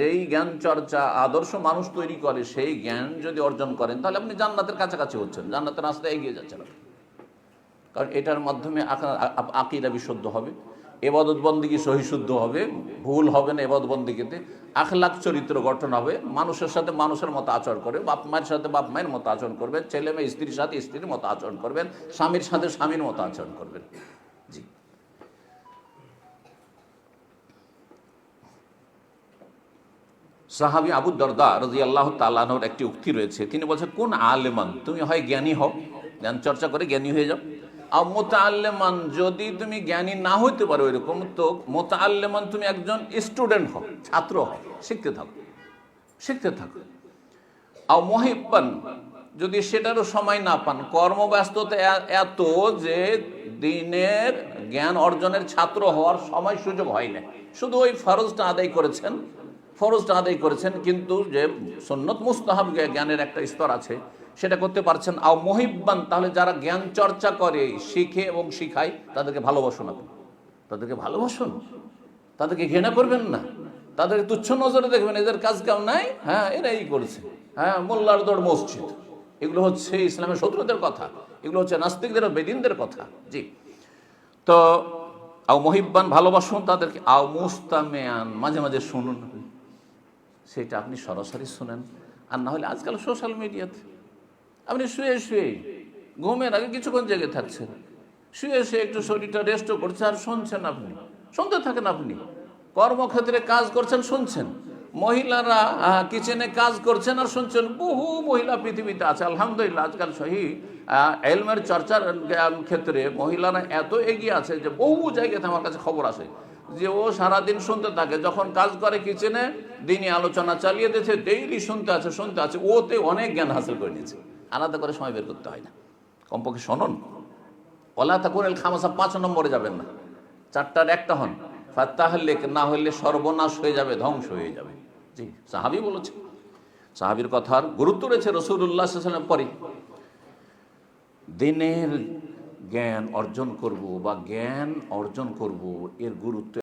যেই জ্ঞান চর্চা আদর্শ মানুষ তৈরি করে, সেই জ্ঞান যদি অর্জন করেন, তাহলে আপনি জান্নাতের কাছাকাছি হচ্ছেন, জান্নাতের রাস্তায় এগিয়ে যাচ্ছেন। কারণ এটার মাধ্যমে আকা- আ- বিশুদ্ধ হবে, এবাদত বন্দিগি সহিশুদ্ধ হবে, ভুল হবে না এবাদত আখলাখ চরিত্র গঠন হবে, মানুষের সাথে মানুষের মতো আচরণ করবে, বাপ মায়ের সাথে বাপ মায়ের মতো আচরণ করবেন, ছেলে মেয়ে স্ত্রীর সাথে স্ত্রীর মতো আচরণ করবেন, স্বামীর সাথে স্বামীর মতো আচরণ করবেন সাহাবি আবু দরদা রাজি আল্লাহ তালানোর একটি উক্তি রয়েছে। তিনি বলছেন, কোন আলেমান? তুমি হয় জ্ঞানী হও। জ্ঞান চর্চা করে জ্ঞানী হয়ে যাও। আর মোতাল্লেমান যদি তুমি জ্ঞানী না হইতে পারো এরকম, তো মোতাল্লেমান তুমি একজন স্টুডেন্ট হও, ছাত্র হও শিখতে থাকো শিখতে থাকো। আর মহিব্বান, যদি সেটারও সময় না পান, কর্মব্যস্ততা এত যে দিনের জ্ঞান অর্জনের ছাত্র হওয়ার সময় সুযোগ হয় না শুধু ওই ফরজটা আদায় করেছেন ফরজটা আদায় করেছেন, কিন্তু যে সন্নত মুস্তাহাব জ্ঞানের একটা স্তর আছে, সেটা করতে পারছেন। আও মহিব্বান, তাহলে যারা জ্ঞান চর্চা করে, শিখে এবং শিখায়, তাদেরকে ভালোবাসুন আপনি। তাদেরকে ভালোবাসুন। তাদেরকে ঘৃণা করবেন না। তাদেরকে তুচ্ছ নজরে দেখবেন, এদের কাজ কেউ নাই? হ্যাঁ এরা এই করেছে। হ্যাঁ মোল্লার দৌড় মসজিদ। এগুলো হচ্ছে ইসলামের শত্রুদের কথা। এগুলো হচ্ছে নাস্তিকদের বেদিনদের কথা। জি। তো, আও মহিব্বান ভালোবাসুন তাদেরকে। আও মুস্তামেয়ান, মাঝে মাঝে শুনুন। সেটা আপনি সরাসরি শোনেন। আর না হলে আজকাল সোশ্যাল মিডিয়াতে আপনি শুয়ে শুয়ে ঘুমের আগে কিছুক্ষণ জেগে থাকছেন। শুয়ে শুয়ে একটু শরীরটা রেস্টও করছে আর শুনছেন আপনি। শুনতে থাকেন আপনি। কর্মক্ষেত্রে কাজ করছেন, শুনছেন। মহিলারা কিচেনে কাজ করছেন আর শুনছেন। বহু মহিলা পৃথিবীতে আছে। আলহামদুলিল্লাহ, আজকাল সহি এলমের চর্চার ক্ষেত্রে মহিলারা এত এগিয়ে আছে যে বহু জায়গাতে আমার কাছে খবর আসে। যে ও সারাদিন শুনতে থাকে, যখন কাজ করে কিচেনে, দিনই আলোচনা চালিয়ে দিয়েছে ডেইলি শুনতে আছে শুনতে আছে, ওতে অনেক জ্ঞান হাসিল করে নিয়েছে। আলাদা করে সময় বের করতে হয় না। কমপক্ষে শোনন। ওলা তখন এল খামাসা, পাঁচ নম্বরে যাবেন না। চারটার একটা হন। তাহলে না হলে সর্বনাশ হয়ে যাবে, ধ্বংস হয়ে যাবে। জি, সাহাবি বলেছে। সাহাবির কথার গুরুত্ব রয়েছে রসুল্লাহ পরে। দিনের জ্ঞান অর্জন করব বা জ্ঞান অর্জন করব, এর গুরুত্ব